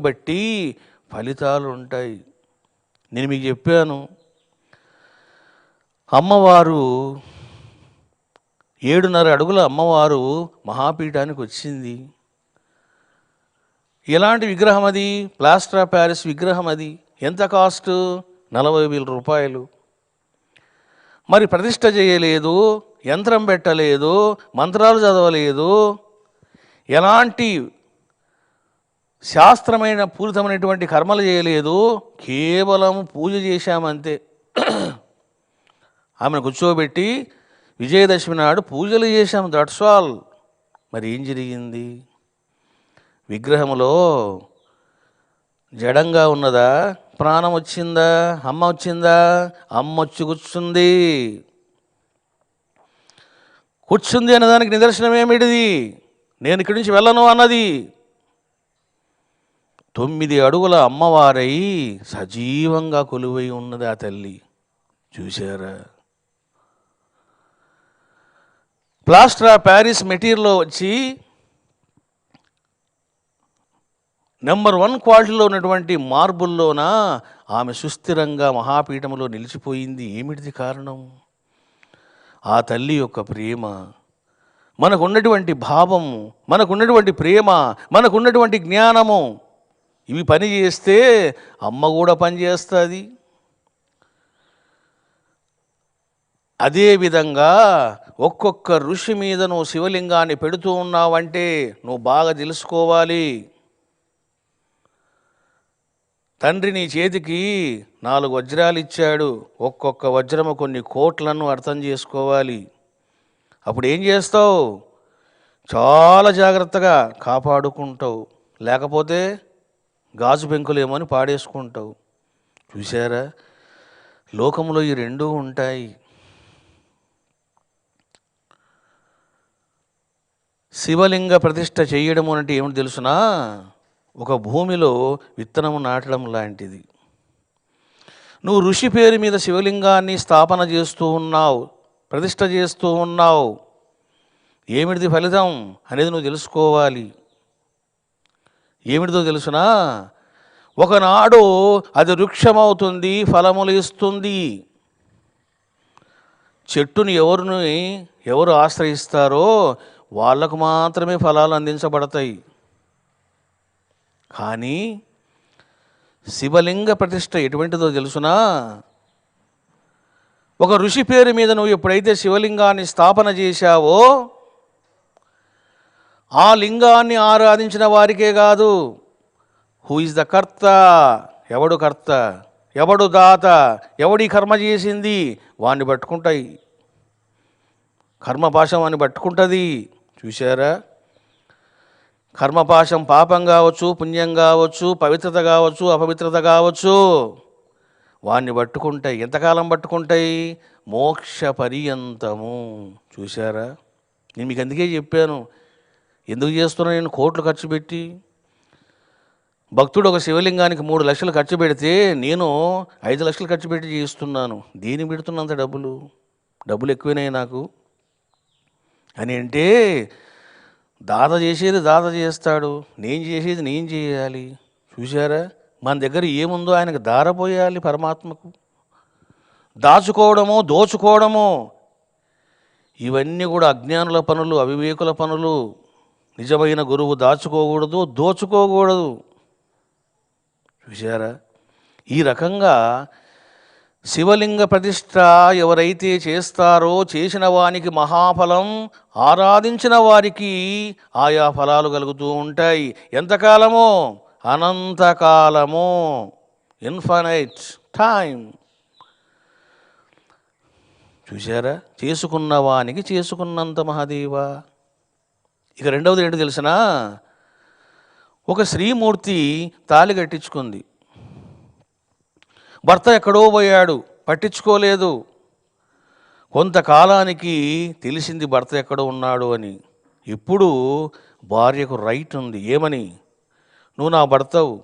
బట్టి ఫలితాలు ఉంటాయి. నేను మీకు చెప్పాను. అమ్మవారు ఏడున్నర అడుగుల అమ్మవారు మహాపీఠానికి వచ్చింది. ఎలాంటి విగ్రహం అది? ప్లాస్టర్ ఆఫ్ ప్యారిస్ విగ్రహం అది? ఎంత కాస్ట్? నలభై వేల రూపాయలు. మరి ప్రతిష్ట చేయలేదు యంత్రం పెట్టలేదు మంత్రాలు చదవలేదు. ఎలాంటి శాస్త్రమైన పూరితమైనటువంటి కర్మలు చేయలేదు కేవలం పూజ చేశామంతే. ఆమెను కూర్చోబెట్టి విజయదశమి నాడు పూజలు చేశాం. దట్స్ ఆల్ మరి ఏం జరిగింది? విగ్రహములో జడంగా ఉన్నదా? ప్రాణం వచ్చిందా? అమ్మ వచ్చిందా? అమ్మ వచ్చి కూర్చుంది. కూర్చుంది అన్నదానికి నిదర్శనం ఏమిటిది నేను ఇక్కడి నుంచి వెళ్ళను అన్నది. తొమ్మిది అడుగుల అమ్మవారై సజీవంగా కొలువై ఉన్నది ఆ తల్లి. చూశారా? ప్లాస్టర్ ఆఫ్ ప్యారిస్ మెటీరియల్లో వచ్చి నెంబర్ వన్ క్వాలిటీలో ఉన్నటువంటి మార్బుల్లోన ఆమె సుస్థిరంగా మహాపీఠంలో నిలిచిపోయింది. ఏమిటిది కారణం? ఆ తల్లి యొక్క ప్రేమ. మనకున్నటువంటి భావము మనకున్నటువంటి ప్రేమ మనకున్నటువంటి జ్ఞానము. ఇవి పని చేస్తే అమ్మ కూడా పని చేస్తుంది. అదేవిధంగా ఒక్కొక్క ఋషి మీద నువ్వు శివలింగాన్ని పెడుతూ ఉన్నావంటే నువ్వు బాగా తెలుసుకోవాలి. తండ్రి నీ చేతికి నాలుగు వజ్రాలు ఇచ్చాడు. ఒక్కొక్క వజ్రము కొన్ని కోట్లను అర్థం చేసుకోవాలి. అప్పుడు ఏం చేస్తావు? చాలా జాగ్రత్తగా కాపాడుకుంటావు. లేకపోతే గాజు పెంకులేమని పాడేసుకుంటావు. చూసారా లోకంలో ఈ రెండూ ఉంటాయి. శివలింగ ప్రతిష్ట చేయడము అంటే ఏమిటి తెలుసునా? ఒక భూమిలో విత్తనము నాటడం లాంటిది. నువ్వు ఋషి పేరు మీద శివలింగాన్ని స్థాపన చేస్తూ ఉన్నావు ప్రతిష్ట చేస్తూ ఉన్నావు. ఏమిటిది ఫలితం అనేది నువ్వు తెలుసుకోవాలి. ఏమిటిదో తెలుసునా? ఒకనాడు అది వృక్షమవుతుంది ఫలములు ఇస్తుంది. చెట్టుని ఎవరిని ఎవరు ఆశ్రయిస్తారో వాళ్ళకు మాత్రమే ఫలాలు అందించబడతాయి. కానీ శివలింగ ప్రతిష్ట ఎటువంటిదో తెలుసునా? ఒక ఋషి పేరు మీద నువ్వు ఎప్పుడైతే శివలింగాన్ని స్థాపన చేశావో ఆ లింగాన్ని ఆరాధించిన వారికే కాదు. హూ ఇస్ ద కర్త? ఎవడు కర్త? ఎవడు దాత? ఎవడి కర్మ చేసింది? వాణ్ణి పట్టుకుంటాయి. కర్మపాశం అని పట్టుకుంటుంది. చూశారా? కర్మపాశం పాపం కావచ్చు పుణ్యం కావచ్చు పవిత్రత కావచ్చు అపవిత్రత కావచ్చు. వాణ్ణి పట్టుకుంటాయి. ఎంతకాలం పట్టుకుంటాయి? మోక్ష పర్యంతము చూశారా? నేను మీకు అందుకే చెప్పాను. ఎందుకు చేస్తున్నా నేను కోట్లు ఖర్చు పెట్టి? భక్తుడు ఒక శివలింగానికి మూడు లక్షలు ఖర్చు పెడితే నేను ఐదు లక్షలు ఖర్చు పెట్టి చేయిస్తున్నాను. దేని పెడుతున్నంత డబ్బులు? డబ్బులు ఎక్కువైనాయి నాకు. అని అంటే దాత చేసేది దాత చేస్తాడు. నేను చేసేది నేను చేయాలి. చూశారా? మన దగ్గర ఏముందో ఆయనకు దారపోయాలి పరమాత్మకు. దాచుకోవడము దోచుకోవడము. ఇవన్నీ కూడా అజ్ఞానుల పనులు అవివేకుల పనులు. నిజమైన గురువు దాచుకోకూడదు దోచుకోకూడదు. చూశారా? ఈ రకంగా శివలింగ ప్రతిష్ట ఎవరైతే చేస్తారో చేసిన వానికి మహాఫలం ఆరాధించిన వారికి ఆయా ఫలాలు కలుగుతూ ఉంటాయి. ఎంతకాలమో? అనంతకాలము. ఇన్ఫనైట్ టైం చూశారా? చేసుకున్న వానికి చేసుకున్నంత మహాదేవా. ఇక రెండవది ఏంటి తెలిసినా? ఒక శ్రీమూర్తి తాళి కట్టించుకుంది. భర్త ఎక్కడో పోయాడు పట్టించుకోలేదు. కొంతకాలానికి తెలిసింది భర్త ఎక్కడో ఉన్నాడు అని. ఇప్పుడు భార్యకు రైట్ ఉంది. ఏమని? నువ్వు నా భర్తవు.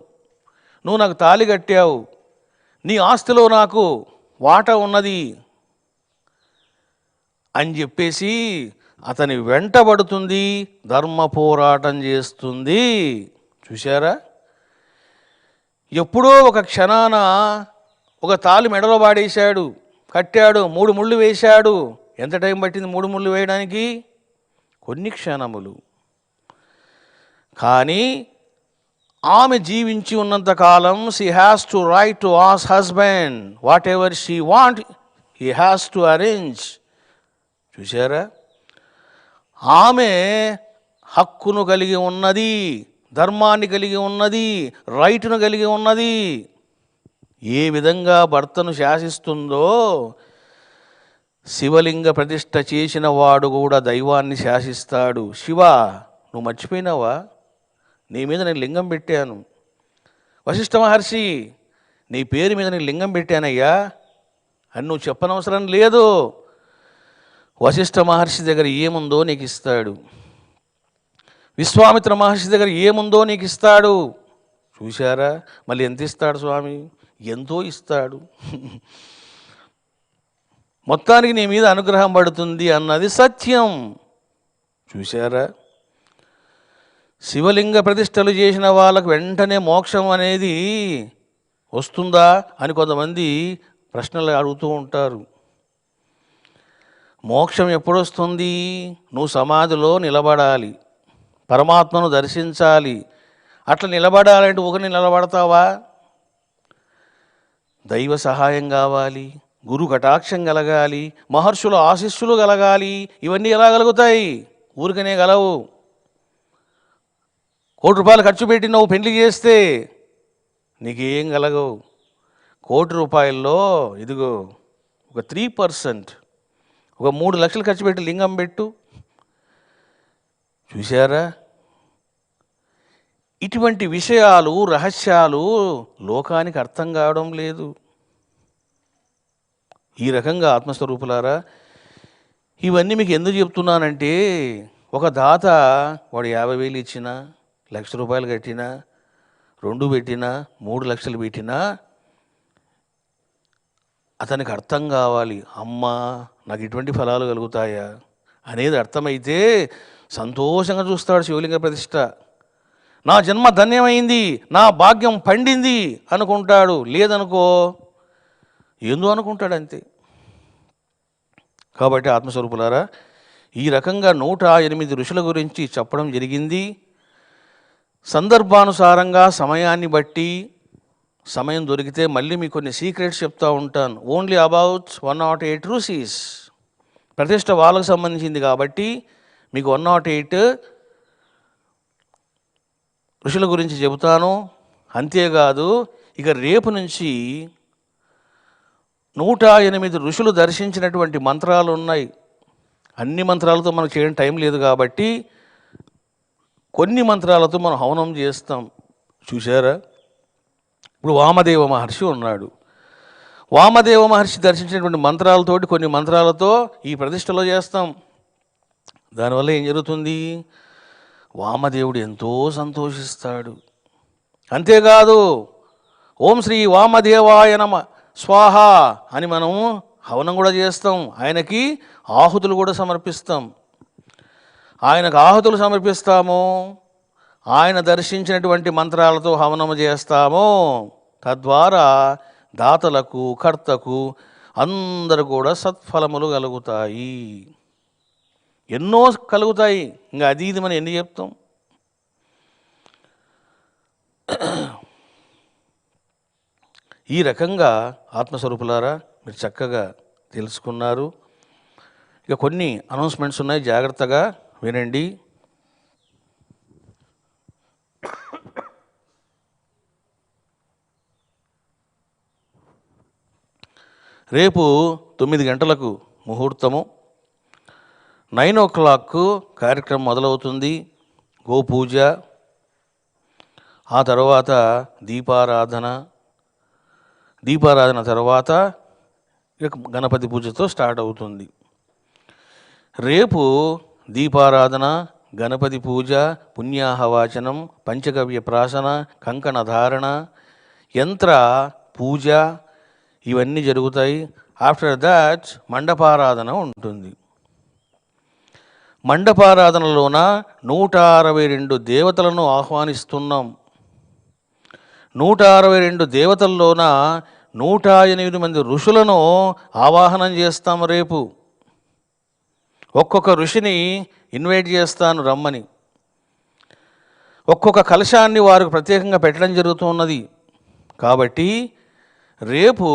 నువ్వు నాకు తాళి కట్టావు. నీ ఆస్తిలో నాకు వాటా ఉన్నది. అని చెప్పేసి అతని వెంటబడుతుంది ధర్మ పోరాటం చేస్తుంది. చూశారా? ఎప్పుడో ఒక క్షణాన ఒక తాళి మెడలో పాడేశాడు కట్టాడు మూడు ముళ్ళు వేశాడు. ఎంత టైం పట్టింది మూడు ముళ్ళు వేయడానికి? కొన్ని క్షణములు. కానీ ఆమె జీవించి ఉన్నంత కాలం she has to write to as husband whatever she want he has to arrange చూసారా ఆమె హక్కును కలిగి ఉన్నది ధర్మాన్ని కలిగి ఉన్నది రైటును కలిగి ఉన్నది. ఏ విధంగా భర్తను శాసిస్తుందో శివలింగ ప్రతిష్ఠ చేసిన వాడు కూడా దైవాన్ని శాసిస్తాడు. శివ నువ్వు మర్చిపోయినావా? నీ మీద నేను లింగం పెట్టాను. వశిష్ఠ మహర్షి నీ పేరు మీద నేను లింగం పెట్టానయ్యా? అని నువ్వు చెప్పనవసరం లేదు. వశిష్ఠ మహర్షి దగ్గర ఏముందో నీకు ఇస్తాడు. విశ్వామిత్ర మహర్షి దగ్గర ఏముందో నీకు ఇస్తాడు. చూశారా? మళ్ళీ ఎంత ఇస్తాడు స్వామి? ఎంతో ఇస్తాడు. మొత్తానికి నీ మీద అనుగ్రహం పడుతుంది అన్నది సత్యం. చూశారా? శివలింగ ప్రతిష్టలు చేసిన వాళ్ళకు వెంటనే మోక్షం అనేది వస్తుందా అని కొంతమంది ప్రశ్నలు అడుగుతూ ఉంటారు. మోక్షం ఎప్పుడొస్తుంది? నువ్వు సమాధిలో నిలబడాలి. పరమాత్మను దర్శించాలి. అట్లా నిలబడాలంటే ఒకరిని నిలబడతావా? దైవ సహాయం కావాలి. గురు కటాక్షం కలగాలి. మహర్షుల ఆశిస్సులు కలగాలి. ఇవన్నీ ఎలా కలుగుతాయి? ఊరికనే గలవు కోటి రూపాయలు ఖర్చు పెట్టి నువ్వు పెళ్ళి చేస్తే నీకేం కలగవు. కోటి రూపాయల్లో ఇదిగో ఒక త్రీ పర్సెంట్ ఒక మూడు లక్షలు ఖర్చు పెట్టి లింగం పెట్టు. చూశారా? ఇటువంటి విషయాలు రహస్యాలు లోకానికి అర్థం కావడం లేదు. ఈ రకంగా ఆత్మస్వరూపులారా ఇవన్నీ మీకు ఎందుకు చెప్తున్నానంటే ఒక దాత వాడు యాభై వేలు ఇచ్చినా లక్ష రూపాయలు కట్టినా రెండు పెట్టినా మూడు లక్షలు పెట్టినా అతనికి అర్థం కావాలి. అమ్మా నాకు ఇటువంటి ఫలాలు కలుగుతాయా? అనేది అర్థమైతే సంతోషంగా చూస్తాడు శివలింగ ప్రతిష్ట. నా జన్మ ధన్యమైంది నా భాగ్యం పండింది అనుకుంటాడు. లేదనుకో ఏందో అనుకుంటాడు అంతే. కాబట్టి ఆత్మస్వరూపులారా ఈ రకంగా నూట ఎనిమిది ఋషుల గురించి చెప్పడం జరిగింది. సందర్భానుసారంగా సమయాన్ని బట్టి సమయం దొరికితే మళ్ళీ మీకు కొన్ని సీక్రెట్స్ చెప్తూ ఉంటాను. Only about one nought eight రూసీస్ ప్రతిష్ట వాళ్ళకు సంబంధించింది కాబట్టి మీకు వన్ నాట్ ఎయిట్ ఋషుల గురించి చెబుతాను. అంతేకాదు ఇక రేపు నుంచి నూట ఎనిమిది ఋషులు దర్శించినటువంటి మంత్రాలు ఉన్నాయి. అన్ని మంత్రాలతో మనకు చేయడం టైం లేదు కాబట్టి కొన్ని మంత్రాలతో మనం హవనం చేస్తాం. చూసారా ఇప్పుడు వామదేవ మహర్షి ఉన్నాడు. వామదేవ మహర్షి దర్శించినటువంటి మంత్రాలతోటి కొన్ని మంత్రాలతో ఈ ప్రతిష్టలో చేస్తాం. దానివల్ల ఏం జరుగుతుంది? వామదేవుడు ఎంతో సంతోషిస్తాడు. అంతేకాదు ఓం శ్రీ వామదేవాయ నమ స్వాహ అని మనం హవనం కూడా చేస్తాం. ఆయనకి ఆహుతులు కూడా సమర్పిస్తాం. ఆయనకు ఆహుతులు సమర్పిస్తాము. ఆయన దర్శించినటువంటి మంత్రాలతో హవనము చేస్తామో. తద్వారా దాతలకు కర్తకు అందరు కూడా సత్ఫలములు కలుగుతాయి. ఎన్నో కలుగుతాయి. ఇంకా అది ఇది మనం ఎన్ని చెప్తాం? ఈ రకంగా ఆత్మస్వరూపులారా మీరు చక్కగా తెలుసుకున్నారు. ఇక కొన్ని అనౌన్స్మెంట్స్ ఉన్నాయి. జాగ్రత్తగా వినండి. రేపు తొమ్మిది గంటలకు ముహూర్తము. నైన్ ఓ క్లాక్ కార్యక్రమం మొదలవుతుంది. గోపూజ ఆ తర్వాత దీపారాధన. దీపారాధన తర్వాత ఇక గణపతి పూజతో స్టార్ట్ అవుతుంది. రేపు దీపారాధన గణపతి పూజ పుణ్యాహవాచనం పంచగవ్య ప్రాసన కంకణ ధారణ యంత్ర పూజ ఇవన్నీ జరుగుతాయి. ఆఫ్టర్ దాట్ మండపారాధన ఉంటుంది. మండపారాధనలోన నూట అరవై రెండు దేవతలను ఆహ్వానిస్తున్నాం. నూట అరవై రెండు దేవతల్లోన నూట ఎనిమిది మంది ఋషులను ఆవాహనం చేస్తాం రేపు. ఒక్కొక్క ఋషిని ఇన్వైట్ చేస్తాను రమ్మని. ఒక్కొక్క కలశాన్ని వారికి ప్రత్యేకంగా పెట్టడం జరుగుతున్నది. కాబట్టి రేపు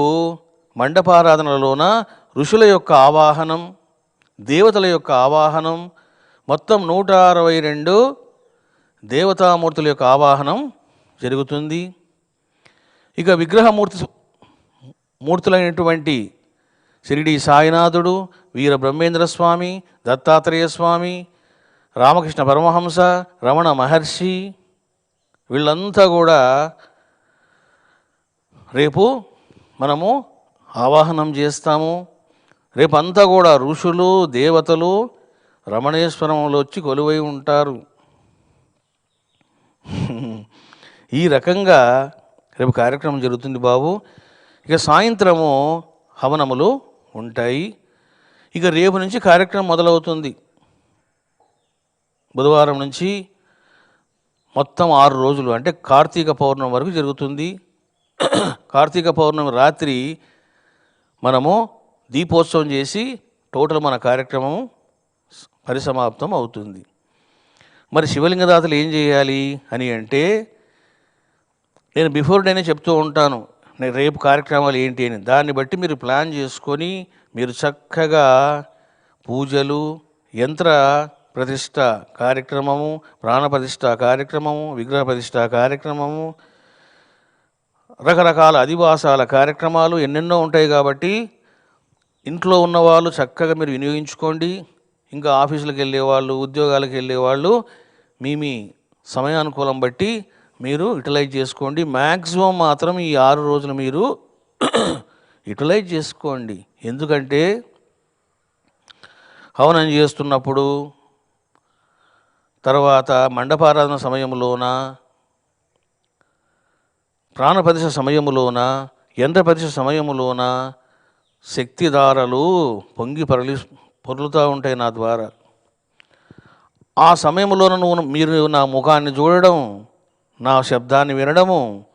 మండపారాధనలలోన ఋషుల యొక్క ఆవాహనం దేవతల యొక్క ఆవాహనం మొత్తం నూట అరవై రెండు దేవతామూర్తుల యొక్క ఆవాహనం జరుగుతుంది. ఇక విగ్రహమూర్తి మూర్తులైనటువంటి షిరిడి సాయినాథుడు వీర బ్రహ్మేంద్ర స్వామి దత్తాత్రేయ స్వామి రామకృష్ణ పరమహంస రమణ మహర్షి వీళ్ళంతా కూడా రేపు మనము ఆవాహనం చేస్తాము. రేపంతా కూడా ఋషులు దేవతలు రమణేశ్వరంలో వచ్చి కొలువై ఉంటారు. ఈ రకంగా రేపు కార్యక్రమం జరుగుతుంది బాబు. ఇక సాయంత్రము హవనములు ఉంటాయి. ఇక రేపు నుంచి కార్యక్రమం మొదలవుతుంది. బుధవారం నుంచి మొత్తం ఆరు రోజులు అంటే కార్తీక పౌర్ణమి వరకు జరుగుతుంది. కార్తీక పౌర్ణమి రాత్రి మనము దీపోత్సవం చేసి టోటల్ మన కార్యక్రమం పరిసమాప్తం అవుతుంది. మరి శివలింగదాతలు ఏం చేయాలి అని అంటే నేను బిఫోర్ డేనే చెప్తూ ఉంటాను నేను రేపు కార్యక్రమాలు ఏంటి అని. దాన్ని బట్టి మీరు ప్లాన్ చేసుకొని మీరు చక్కగా పూజలు యంత్ర ప్రతిష్ట కార్యక్రమము ప్రాణ ప్రతిష్ట కార్యక్రమము విగ్రహ ప్రతిష్ట కార్యక్రమము రకరకాల అధివాసాల కార్యక్రమాలు ఎన్నెన్నో ఉంటాయి కాబట్టి ఇంట్లో ఉన్నవాళ్ళు చక్కగా మీరు వినియోగించుకోండి. ఇంకా ఆఫీసులకు వెళ్ళేవాళ్ళు ఉద్యోగాలకు వెళ్ళేవాళ్ళు మీ మీ సమయానుకూలం బట్టి మీరు యూటిలైజ్ చేసుకోండి. మ్యాక్సిమం మాత్రం ఈ ఆరు రోజులు మీరు యూటిలైజ్ చేసుకోండి. ఎందుకంటే హవనం చేస్తున్నప్పుడు తర్వాత మండపారాధన సమయంలోన ప్రాణపదిశ సమయములోన యంత్రప్రతిష్ఠ సమయములోన శక్తిధారలు పొంగి పరలి పొరులుతూ ఉంటాయి నా ద్వారా. ఆ సమయంలోన నువ్వు మీరు నా ముఖాన్ని చూడడం నా శబ్దాన్ని వినడము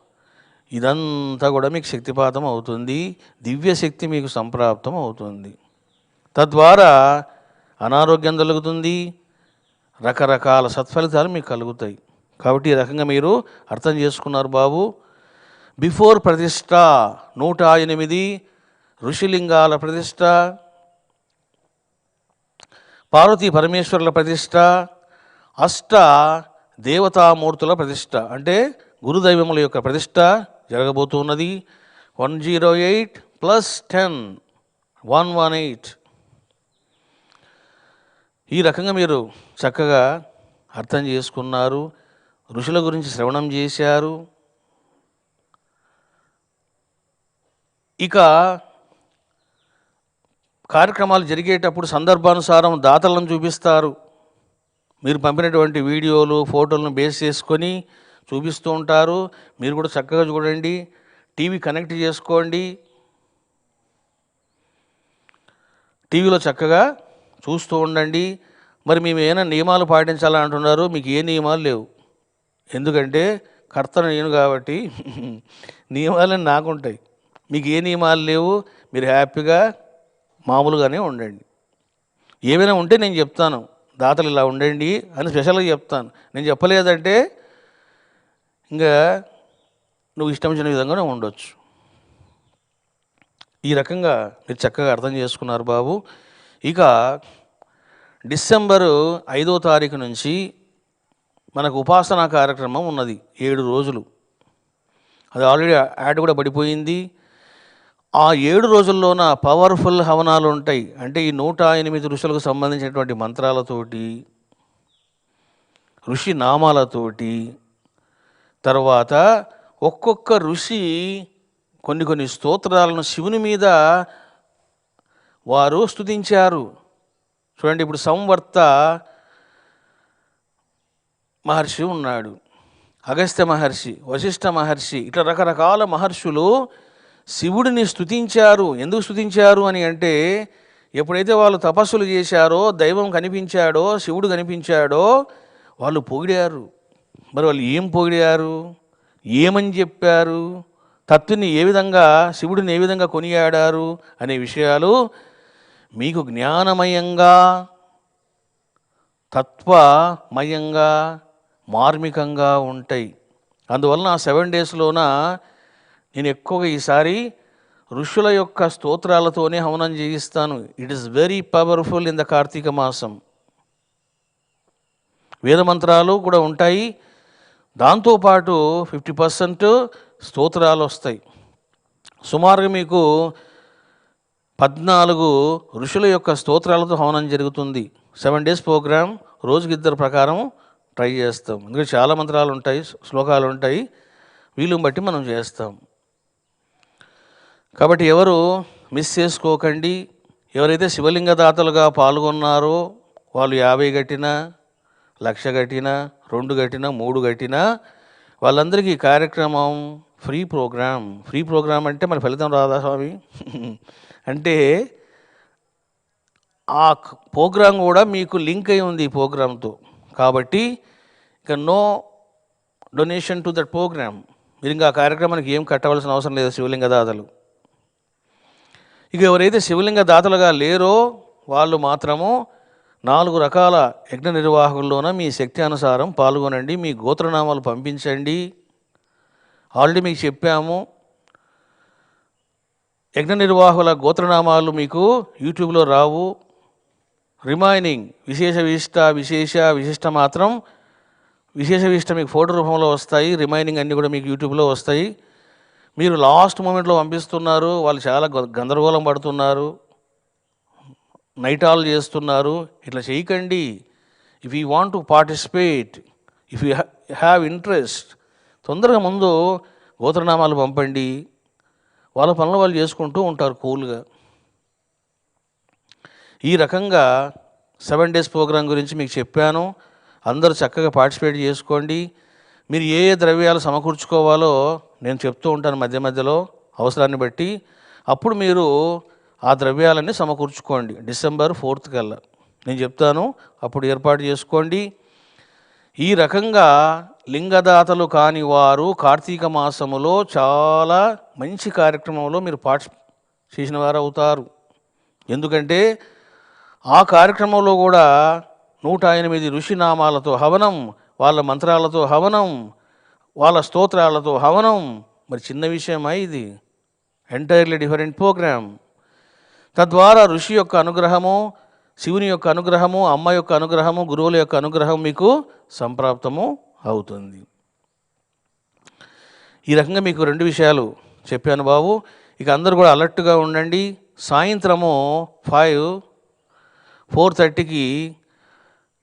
ఇదంతా కూడా మీకు శక్తిపాతం అవుతుంది. దివ్య శక్తి మీకు సంప్రాప్తం అవుతుంది. తద్వారా అనారోగ్యం కలుగుతుంది రకరకాల సత్ఫలితాలు మీకు కలుగుతాయి. కాబట్టి ఈ రకంగా మీరు అర్థం చేసుకున్నారు బాబు. బిఫోర్ ప్రతిష్ట నూట ఎనిమిది ఋషిలింగాల ప్రతిష్ట పార్వతీ పరమేశ్వరుల ప్రతిష్ట అష్ట దేవతామూర్తుల ప్రతిష్ట. అంటే గురుదైవముల యొక్క ప్రతిష్ట జరగబోతున్నది. One zero eight plus ten one one eight. ఈ రకంగా మీరు చక్కగా అర్థం చేసుకున్నారు. ఋషుల గురించి శ్రవణం చేశారు. ఇక కార్యక్రమాలు జరిగేటప్పుడు సందర్భానుసారం దాతలను చూపిస్తారు. మీరు పంపినటువంటి వీడియోలు ఫోటోలను బేస్ చేసుకొని చూపిస్తూ ఉంటారు. మీరు కూడా చక్కగా చూడండి. టీవీ కనెక్ట్ చేసుకోండి. టీవీలో చక్కగా చూస్తూ ఉండండి. మరి మేము ఏమైనా నియమాలు పాటించాలని అంటున్నారు. మీకు ఏ నియమాలు లేవు. ఎందుకంటే కర్తను నేను కాబట్టి నియమాలని నాకుంటాయి. మీకు ఏ నియమాలు లేవు మీరు హ్యాపీగా మామూలుగానే ఉండండి. ఏమైనా ఉంటే నేను చెప్తాను. దాతలు ఇలా ఉండండి అని స్పెషల్గా చెప్తాను. నేను చెప్పలేదంటే ఇంకా నువ్వు ఇష్టం వచ్చిన విధంగానే ఉండొచ్చు. ఈ రకంగా మీరు చక్కగా అర్థం చేసుకున్నారు బాబు. ఇక డిసెంబరు ఐదో తారీఖు నుంచి మనకు ఉపాసనా కార్యక్రమం ఉన్నది. ఏడు రోజులు. అది ఆల్రెడీ యాడ్ కూడా పడిపోయింది. ఆ ఏడు రోజుల్లోన పవర్ఫుల్ హవనాలు ఉంటాయి. అంటే ఈ నూట ఎనిమిది ఋషులకు సంబంధించినటువంటి మంత్రాలతోటి ఋషి నామాలతోటి తర్వాత ఒక్కొక్క ఋషి కొన్ని కొన్ని స్తోత్రాలను శివుని మీద వారు స్తుతించారు. చూడండి ఇప్పుడు సంవర్త మహర్షి ఉన్నాడు. అగస్త్య మహర్షి వశిష్ఠ మహర్షి ఇట్లా రకరకాల మహర్షులు శివుడిని స్తుతించారు. ఎందుకు స్తుతించారు అని అంటే ఎప్పుడైతే వాళ్ళు తపస్సులు చేశారో దైవం కనిపించాడో శివుడు కనిపించాడో వాళ్ళు పొగిడారు. మరి వాళ్ళు ఏం పొగిడారు? ఏమని చెప్పారు? తత్తుని ఏ విధంగా శివుడిని ఏ విధంగా కొనియాడారు అనే విషయాలు మీకు జ్ఞానమయంగా తత్వమయంగా మార్మికంగా ఉంటాయి. అందువలన ఆ సెవెన్ డేస్లోన నేను ఎక్కువగా ఈసారి ఋషుల యొక్క స్తోత్రాలతోనే హవనం చేయిస్తాను. It is very powerful in the Kartika masam. వేదమంత్రాలు కూడా ఉంటాయి. దాంతోపాటు ఫిఫ్టీ పర్సెంట్ స్తోత్రాలు వస్తాయి. సుమారుగా మీకు పద్నాలుగు ఋషుల యొక్క స్తోత్రాలతో హవనం జరుగుతుంది. సెవెన్ డేస్ ప్రోగ్రామ్ రోజుకి ఇద్దరు ప్రకారం ట్రై చేస్తాం. ఎందుకంటే చాలా మంత్రాలు ఉంటాయి శ్లోకాలు ఉంటాయి. వీలుని బట్టి మనం చేస్తాం. కాబట్టి ఎవరు మిస్ చేసుకోకండి. ఎవరైతే శివలింగ దాతలుగా పాల్గొన్నారో వాళ్ళు యాభై గట్టిన లక్ష గట్టిన రెండు గట్టిన మూడు గట్టిన వాళ్ళందరికీ కార్యక్రమం ఫ్రీ ప్రోగ్రామ్ ఫ్రీ ప్రోగ్రామ్ అంటే మన ఫలితం రాదా స్వామి? అంటే ఆ ప్రోగ్రాం కూడా మీకు లింక్ అయి ఉంది ఈ ప్రోగ్రాంతో. కాబట్టి ఇక no donation to that program మీరు ఇంకా ఆ కార్యక్రమానికి ఏం కట్టవలసిన అవసరం లేదు శివలింగదాతలు. ఇక ఎవరైతే శివలింగ దాతలుగా లేరో వాళ్ళు మాత్రము నాలుగు రకాల యజ్ఞ నిర్వాహకుల్లోన మీ శక్తి అనుసారం పాల్గొనండి మీ గోత్రనామాలు పంపించండి. ఆల్రెడీ మీకు చెప్పాము యజ్ఞ నిర్వాహకుల గోత్రనామాలు మీకు యూట్యూబ్లో రావు. రిమైనింగ్ విశేష విశిష్ట విశేష విశిష్ట మాత్రం విశేష విశిష్ట మీకు ఫోటో రూపంలో వస్తాయి రిమైనింగ్ అన్నీ కూడా మీకు యూట్యూబ్లో వస్తాయి. మీరు లాస్ట్ మూమెంట్లో పంపిస్తున్నారు వాళ్ళు చాలా గందరగోళం పడుతున్నారు నైట్ ఆల్ చేస్తున్నారు ఇట్లా చేయకండి. If you want to participate if you have interest తొందరగా ముందు గోత్రనామాలు పంపండి. వాళ్ళ పనులు వాళ్ళు చేసుకుంటూ ఉంటారు కూల్గా. ఈ రకంగా సెవెన్ డేస్ ప్రోగ్రాం గురించి మీకు చెప్పాను. అందరూ చక్కగా పార్టిసిపేట్ చేసుకోండి. మీరు ఏ ఏ ద్రవ్యాలు సమకూర్చుకోవాలో నేను చెప్తూ ఉంటాను మధ్య మధ్యలో అవసరాన్ని బట్టి. అప్పుడు మీరు ఆ ద్రవ్యాలన్నీ సమకూర్చుకోండి. డిసెంబర్ ఫోర్త్ కల్లా. నేను చెప్తాను అప్పుడు ఏర్పాటు చేసుకోండి. ఈ రకంగా లింగదాతలు కాని వారు కార్తీక మాసములో చాలా మంచి కార్యక్రమంలో మీరు పార్టి చేసిన వారు అవుతారు. ఎందుకంటే ఆ కార్యక్రమంలో కూడా నూట ఎనిమిది ఋషినామాలతో హవనం వాళ్ళ మంత్రాలతో హవనం వాళ్ళ స్తోత్రాలతో హవనం మరి చిన్న విషయమా ఇది? ఎంటైర్లీ డిఫరెంట్ ప్రోగ్రామ్ తద్వారా ఋషి యొక్క అనుగ్రహము శివుని యొక్క అనుగ్రహము అమ్మ యొక్క అనుగ్రహము గురువుల యొక్క అనుగ్రహం మీకు సంప్రాప్తము అవుతుంది. ఈ రకంగా మీకు రెండు విషయాలు చెప్పాను బాబు. ఇక అందరూ కూడా అలర్ట్గా ఉండండి. సాయంత్రము ఫైవ్ ఫోర్ థర్టీకి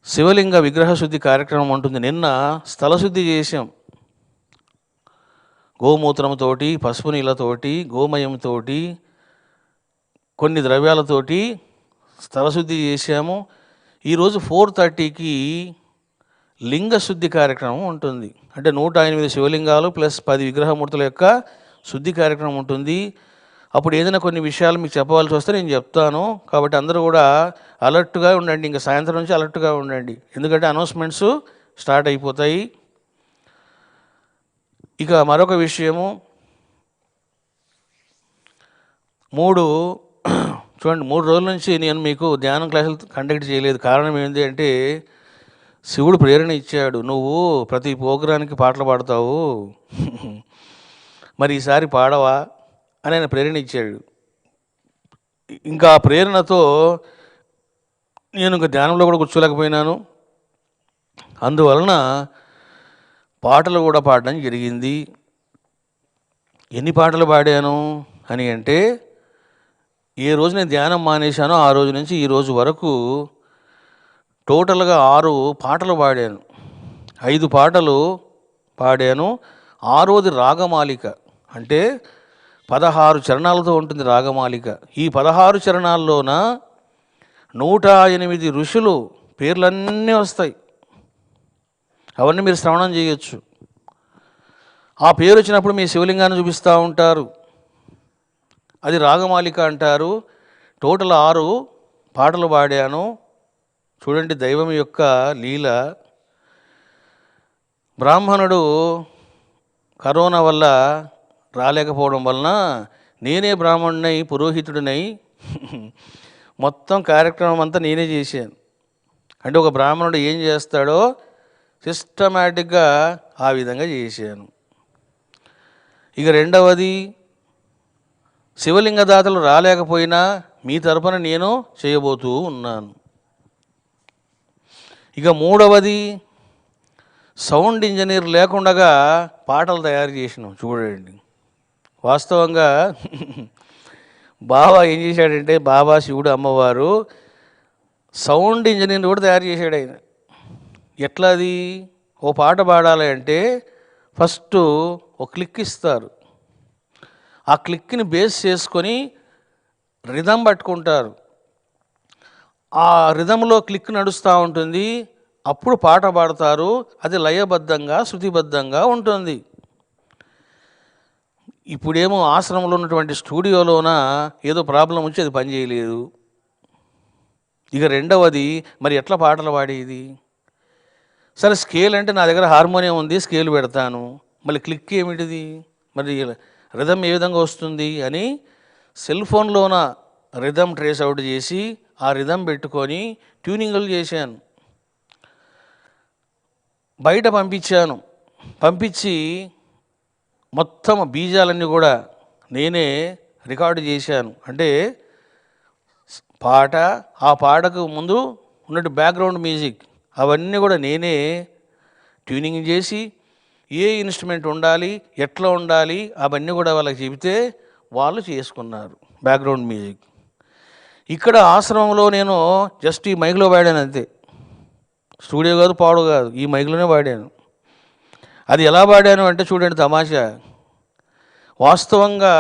శివలింగ విగ్రహ శుద్ధి కార్యక్రమం ఉంటుంది. నిన్న స్థల శుద్ధి చేసాం గోమూత్రంతోటి పసుపు నీళ్ళతోటి గోమయంతోటి కొన్ని ద్రవ్యాలతోటి స్థలశుద్ధి చేశాము. ఈరోజు ఫోర్ థర్టీకి లింగ శుద్ధి కార్యక్రమం ఉంటుంది. అంటే నూట ఎనిమిది శివలింగాలు ప్లస్ పది విగ్రహమూర్తుల యొక్క శుద్ధి కార్యక్రమం ఉంటుంది. అప్పుడు ఏదైనా కొన్ని విషయాలు మీకు చెప్పవలసి వస్తే నేను చెప్తాను. కాబట్టి అందరూ కూడా అలర్ట్గా ఉండండి. ఇంకా సాయంత్రం నుంచి అలర్ట్గా ఉండండి. ఎందుకంటే అనౌన్స్మెంట్స్ స్టార్ట్ అయిపోతాయి. ఇక మరొక విషయము. మూడు చూడండి మూడు రోజుల నుంచి నేను మీకు ధ్యానం క్లాసులు కండక్ట్ చేయలేదు. కారణం ఏంటి అంటే శివుడు ప్రేరణ ఇచ్చాడు. నువ్వు ప్రతి ప్రోగ్రానికి పాటలు పాడతావు. మరి ఈసారి పాడవా అని ఆయన ప్రేరణ ఇచ్చాడు. ఇంకా ఆ ప్రేరణతో నేను ఇంకా ధ్యానంలో కూడా కూర్చోలేకపోయినాను. అందువలన పాటలు కూడా పాడడం జరిగింది. ఎన్ని పాటలు పాడాను అని అంటే ఏ రోజు నేను ధ్యానం మానేశానో ఆ రోజు నుంచి ఈ రోజు వరకు టోటల్గా ఆరు పాటలు పాడాను. ఐదు పాటలు పాడాను. ఆరోది రాగమాలిక అంటే పదహారు చరణాలతో ఉంటుంది రాగమాలిక. ఈ పదహారు చరణాల్లోన నూట ఎనిమిది ఋషులు పేర్లన్నీ వస్తాయి. అవన్నీ మీరు శ్రవణం చేయొచ్చు. ఆ పేరు వచ్చినప్పుడు మీ శివలింగాన్ని చూపిస్తూ ఉంటారు. అది రాగమాలిక అంటారు. టోటల్ ఆరు పాటలు పాడాను. చూడండి దైవం యొక్క లీల. బ్రాహ్మణుడు కరోనా వల్ల రాలేకపోవడం వలన నేనే బ్రాహ్మణునై పురోహితుడినై మొత్తం కార్యక్రమం అంతా నేనే చేశాను. అంటే ఒక బ్రాహ్మణుడు ఏం చేస్తాడో సిస్టమేటిక్గా ఆ విధంగా చేశాను. ఇక రెండవది శివలింగ దాతలు రాలేకపోయినా మీ తరపున నేను చేయబోతూ ఉన్నాను. ఇక మూడవది సౌండ్ ఇంజనీర్ లేకుండగా పాటలు తయారు చేసినాం. చూడండి. వాస్తవంగా బాబా ఏం చేశాడంటే బాబా శివుడు అమ్మవారు సౌండ్ ఇంజనీర్ కూడా తయారు చేశాడు ఆయన. ఎట్లా అది ఓ పాట పాడాలి అంటే ఫస్ట్ ఒక క్లిక్ ఇస్తారు. ఆ క్లిక్ని బేస్ చేసుకొని రిధం పట్టుకుంటారు. ఆ రిధంలో క్లిక్ నడుస్తూ ఉంటుంది. అప్పుడు పాట పాడతారు. అది లయబద్ధంగా శృతిబద్ధంగా ఉంటుంది. ఇప్పుడేమో ఆశ్రమంలో ఉన్నటువంటి స్టూడియోలోన ఏదో ప్రాబ్లం వచ్చి అది పనిచేయలేదు. ఇక రెండవది మరి ఎట్లా పాటలు పాడేది? సరే స్కేల్ అంటే నా దగ్గర హార్మోనియం ఉంది స్కేల్ పెడతాను. మళ్ళీ క్లిక్ ఏమిటిది? మరి రిధం ఏ విధంగా వస్తుంది అని సెల్ ఫోన్లోన రిధం ట్రేస్ అవుట్ చేసి ఆ రిధం పెట్టుకొని ట్యూనింగ్లు చేశాను. బయట పంపించాను. పంపించి మొత్తం బీజాలన్నీ కూడా నేనే రికార్డు చేశాను. అంటే పాట ఆ పాటకు ముందు ఉన్నట్టు బ్యాక్గ్రౌండ్ మ్యూజిక్ అవన్నీ కూడా నేనే ట్యూనింగ్ చేసి ఏ ఇన్స్ట్రుమెంట్ ఉండాలి ఎట్లా ఉండాలి అవన్నీ కూడా వాళ్ళకి చెబితే వాళ్ళు చేసుకున్నారు బ్యాక్గ్రౌండ్ మ్యూజిక్. ఇక్కడ ఆశ్రమంలో నేను జస్ట్ ఈ మైక్లో పాడాను అంతే. స్టూడియో కాదు పాడు కాదు ఈ మైక్లోనే పాడాను అది ఎలా పాడాను అంటే చూడండి తమాషా. వాస్తవంగా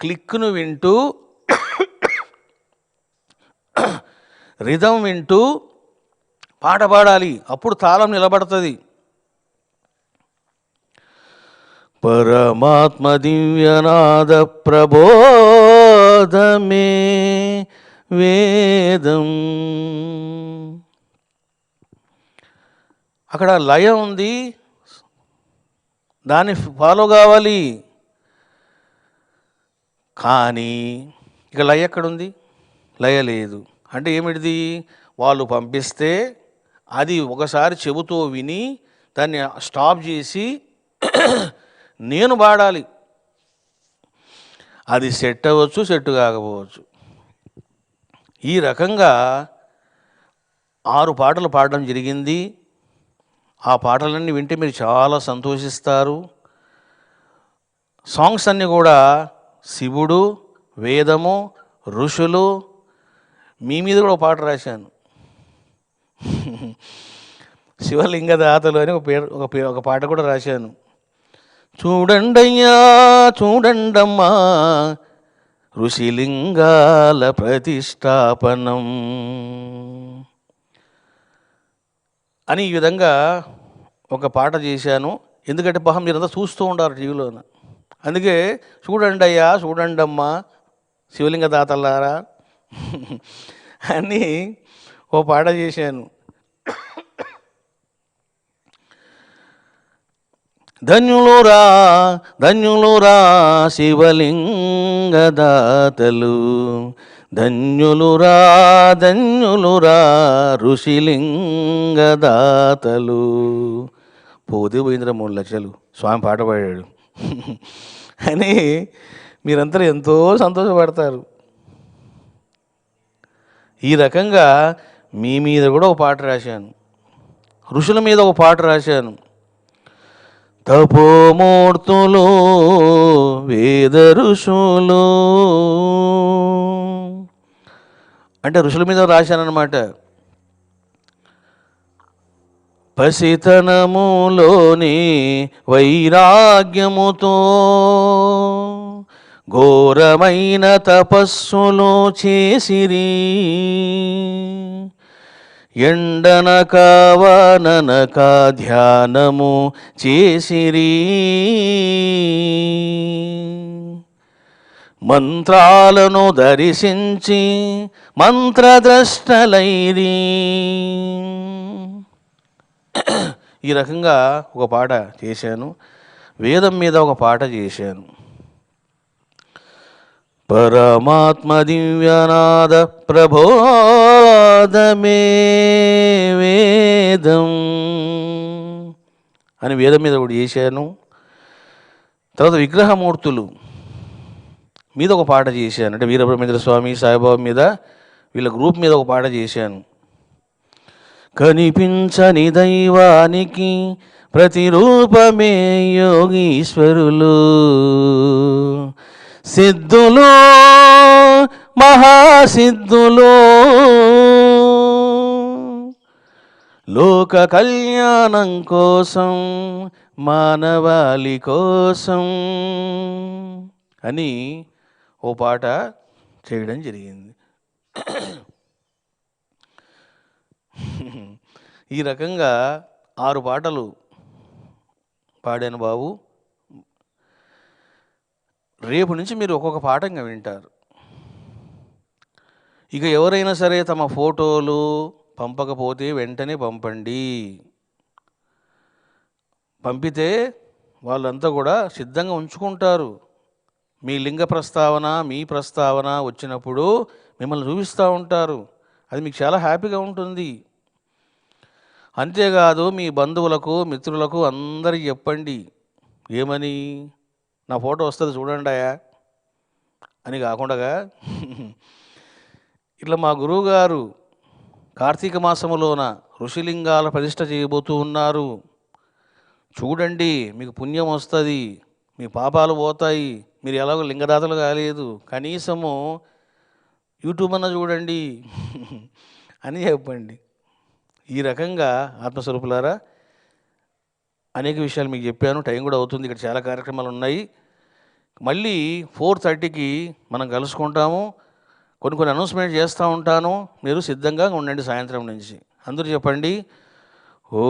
క్లిక్ను వింటూ రిధం వింటూ పాట పాడాలి అప్పుడు తాళం నిలబడుతుంది. పరమాత్మ దివ్యనాద ప్రబోధమే వేదం. అక్కడ లయ ఉంది దాన్ని ఫాలో కావాలి. కానీ ఇక లయ ఎక్కడుంది? లయ లేదు. అంటే ఏమిటిది? వాళ్ళు పంపిస్తే అది ఒకసారి చెబుతూ విని దాన్ని స్టాప్ చేసి నేను పాడాలి. అది సెట్ అవ్వచ్చు సెట్ కాకపోవచ్చు. ఈ రకంగా ఆరు పాటలు పాడడం జరిగింది. ఆ పాటలన్నీ వింటే మీరు చాలా సంతోషిస్తారు. సాంగ్స్ అన్నీ కూడా శివుడు వేదము ఋషులు మీ మీద కూడా పాట రాశాను. శివలింగ దాతలు అని ఒక పేరు ఒక పే ఒక పాట కూడా రాశాను. చూడండయ్యా చూడండమ్మా ఋషిలింగాల ప్రతిష్టాపనం. అని ఈ విధంగా ఒక పాట చేశాను. ఎందుకంటే పాపం మీరంతా చూస్తూ ఉండారు టీవీలోన. అందుకే చూడండి అయ్యా చూడండి అమ్మా శివలింగ దాతలారా అని ఓ పాట చేశాను. ధన్యులురా ధన్యులురా శివలింగదాతలు. ధన్యులురా ధన్యులురా ఋషిలింగదాతలు. పోతే పోయిందిరా మూడు లక్షలు. స్వామి పాట పాడాడు. అని మీరంతా ఎంతో సంతోషపడతారు. ఈ రకంగా మీ మీద కూడా ఒక పాట రాశాను. ఋషుల మీద ఒక పాట రాశాను. తపోమూర్తులు వేద ఋషులు అంటే ఋషుల మీద రాశానన్నమాట పసితనములోని వైరాగ్యముతో ఘోరమైన తపస్సులు చేసిరి. ఎండనక వాననక ధ్యానము చేసిరి. మంత్రాలను దర్శించి మంత్రద్రష్టలైరి. ఈ రకంగా ఒక పాట చేశాను. వేదం మీద ఒక పాట చేశాను. పరమాత్మ దివ్యనాద ప్రబోధమే వేదం. అని వేదం మీద ఒకటి చేశాను. తర్వాత విగ్రహమూర్తులు మీద ఒక పాట చేశాను. అంటే వీరబ్రహ్మేంద్ర స్వామి సాయిబాబా మీద వీళ్ళ గ్రూప్ మీద ఒక పాట చేశాను. కనిపించని దైవానికి ప్రతిరూపమే యోగీశ్వరులు. సిద్ధులు మహాసిద్ధులు. లోక కళ్యాణం కోసం మానవాళి కోసం అని ఓ పాట చేయడం జరిగింది. ఈ రకంగా ఆరు పాటలు పాడాను బాబు. రేపు నుంచి మీరు ఒక్కొక్క పాఠంగా వింటారు. ఇక ఎవరైనా సరే తమ ఫోటోలు పంపకపోతే వెంటనే పంపండి. పంపితే వాళ్ళంతా కూడా సిద్ధంగా ఉంచుకుంటారు. మీ లింగ ప్రస్తావన మీ ప్రస్తావన వచ్చినప్పుడు మిమ్మల్ని చూపిస్తూ ఉంటారు. అది మీకు చాలా హ్యాపీగా ఉంటుంది. అంతేకాదు మీ బంధువులకు మిత్రులకు అందరికి చెప్పండి. ఏమని? నా ఫోటో వస్తుంది చూడండి అయ్యా. అని కాకుండా ఇట్లా మా గురువుగారు కార్తీక మాసములోన ఋషిలింగాల ప్రతిష్ట చేయబోతూ ఉన్నారు. చూడండి మీకు పుణ్యం వస్తుంది మీ పాపాలు పోతాయి మీరు ఎలాగో లింగదాతలు కాలేదు కనీసము యూట్యూబ్ అన్న చూడండి అని చెప్పండి. ఈ రకంగా ఆత్మస్వరూపులారా అనేక విషయాలు మీకు చెప్పాను టైం కూడా అవుతుంది ఇక్కడ చాలా కార్యక్రమాలు ఉన్నాయి. మళ్ళీ ఫోర్ థర్టీకి మనం కలుసుకుంటాము. కొన్ని కొన్ని అనౌన్స్మెంట్ చేస్తూ ఉంటాను. మీరు సిద్ధంగా ఉండండి సాయంత్రం నుంచి. అందరూ చెప్పండి. ఓ